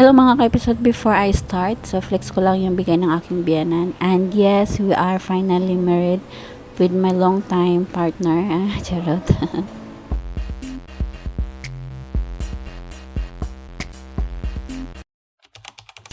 Hello mga ka-episode before I start. So flex ko lang yung bigay ng aking biyanan. And yes, we are finally married with my long time partner. Ah, charot.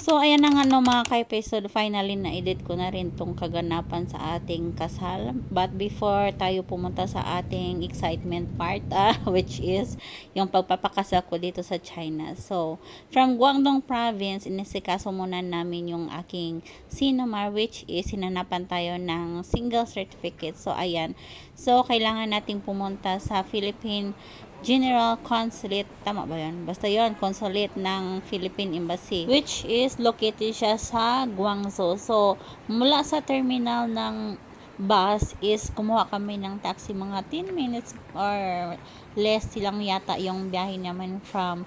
So, ayan na nga no mga ka-episode. Finally, na-edit ko na rin tong kaganapan sa ating kasal. But before tayo pumunta sa ating excitement part, ah, which is yung pagpapakasal ko dito sa China. So, from Guangdong province, inisikaso muna namin yung aking Sinamar, which is sinanapan tayo ng single certificate. So, ayan. So, kailangan nating pumunta sa Philippine General Consulate, tama ba yun? Basta yun, Consulate ng Philippine Embassy, which is located siya sa Guangzhou. So, mula sa terminal ng bus is kumuha kami ng taxi mga 10 minutes or less silang yata yung biyahe naman from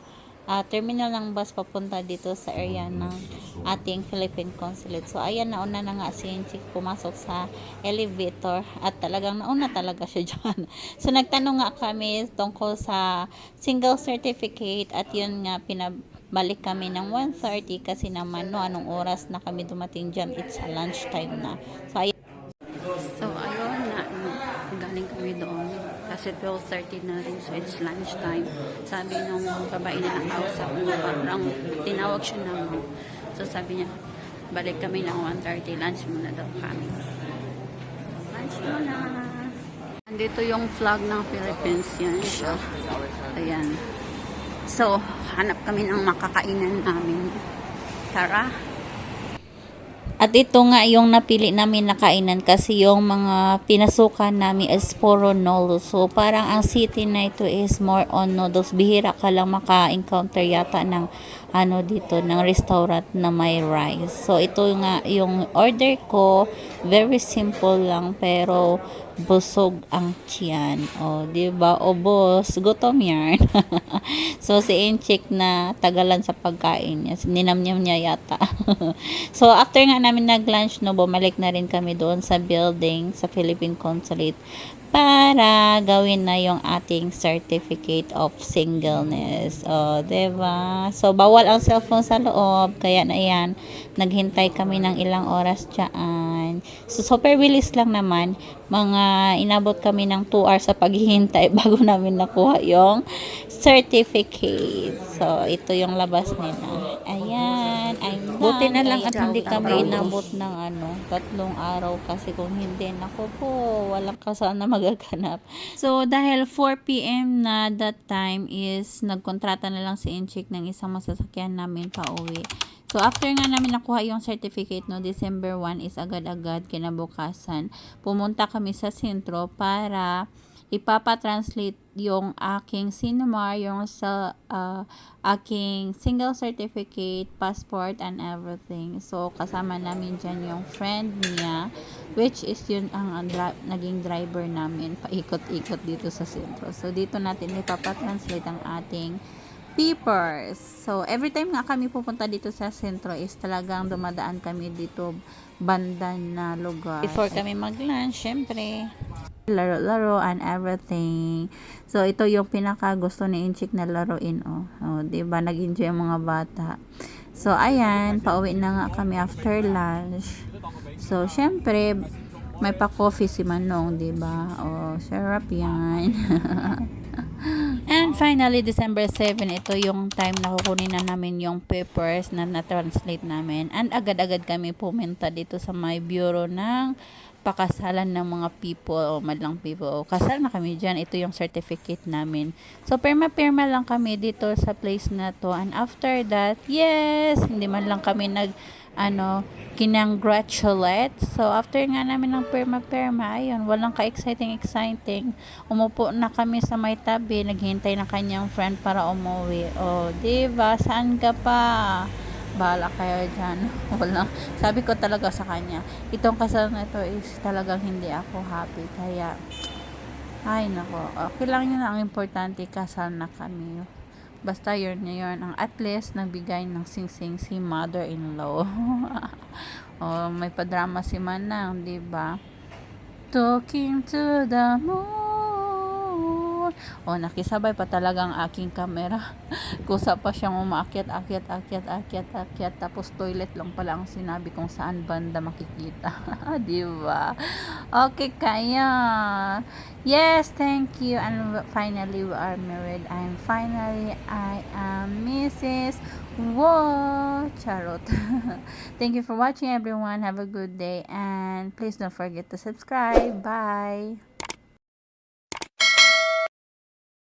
ah, terminal ng bus papunta dito sa area ng ating Philippine Consulate. So, ayan, nauna na nga si Enchik pumasok sa elevator at talagang nauna talaga siya dyan. So, nagtanong nga kami tungkol sa single certificate at yun nga, pinabalik kami ng 1.30 kasi naman, no, anong oras na kami dumating dyan, it's a lunchtime na. So, ayan. So, ayun na, galing kami doon. Kasi 12.30 na rin, so it's lunchtime. Sabi nung babae na nakausap ko, parang tinawag siya na mo. So, sabi niya, balik kami ng 1.30, lunch muna daw kami. Lunch muna. Andito yung flag ng Philippines, yan siya. Ayan. So, hanap kami ng makakainan namin. Tara! At ito nga yung napili namin na kainan kasi yung mga pinasukan namin is puro noodles. So parang ang city na ito is more on noodles. Bihira ka lang maka-encounter yata ng ano dito, ng restaurant na may rice. So ito nga yung order ko. Very simple lang pero busog ang tiyan. O, di ba? O, boss, gutom yan. so, si Inchik na tagalan sa pagkain niya. Ninamnyam niya yata. so, after nga namin nag-lunch, no, bumalik na rin kami doon sa building, sa Philippine Consulate para gawin na yung ating certificate of singleness. O, 'di ba? So, bawal ang cellphone sa loob. Kaya na yan, naghintay kami ng ilang oras dyan. So, super bilis lang naman. Mga inabot kami ng 2 hours sa paghihintay bago namin nakuha yung certificate. So, ito yung labas nila. Ayan. Ayan. Buti na lang at hindi kami inabot ng ano, tatlong araw kasi kung hindi, nako po, walang kasaan na magaganap. So, dahil 4 p.m. na that time is nagkontrata na lang si Inchik ng isang masasakyan namin pa uwi. So, after nga namin nakuha yung certificate no, December 1 is agad-agad kinabukasan. Pumunta kami sa sentro para ipapa-translate yung aking Sinmar, yung sa ah, aking single certificate, passport, and everything. So, kasama namin dyan yung friend niya, which is yun ang ang dra- naging driver namin, paikot-ikot dito sa sentro. So, dito natin ipapa-translate ang ating papers. So, every time nga kami pupunta dito sa sentro is talagang dumadaan kami dito banda na lugar. Before kami mag-lunch, syempre, laro-laro and everything. So, ito yung pinaka gusto ni Inchik na laruin, oh. oh ba Nag-enjoy ang mga bata. So, ayan, pauwi na nga kami after lunch. So, syempre, may pa-coffee si Manong, ba? Oh, sarap 'yan. And finally, December 7, ito yung time na kukunin na namin yung papers na na-translate namin. And agad-agad kami pumunta dito sa my bureau ng pakasalan ng mga people o madlang people. O, kasal na kami dyan. Ito yung certificate namin. So, perma-perma lang kami dito sa place na to. And after that, yes! Hindi man lang kami nag ano, kinongratulate. So, after nga namin ng perma-perma, ayun, walang ka-exciting, exciting. Umupo na kami sa may tabi, naghintay na kanyang friend para umuwi. O, diba? Saan ka pa? Bahala kayo dyan. Walang, sabi ko talaga sa kanya, itong kasal na ito is talagang hindi ako happy. Kaya, ay nako, okay lang yun. Ang importante, kasal na kami. Basta yun na yun. Ang at least, nagbigay ng sing-sing si mother-in-law. oh, may padrama si Manang, di ba? Talking to the moon. O, nakisabay pa talaga ang aking camera. Kusa pa siyang umaakyat, akyat, akyat, akyat, akyat. Tapos toilet lang pala ang sinabi kung saan banda makikita. Di ba? Okay, kaya. Yes, thank you. And finally, we are married. I'm finally, I am Mrs. Whoa! Charot. thank you for watching, everyone. Have a good day. And please don't forget to subscribe. Bye.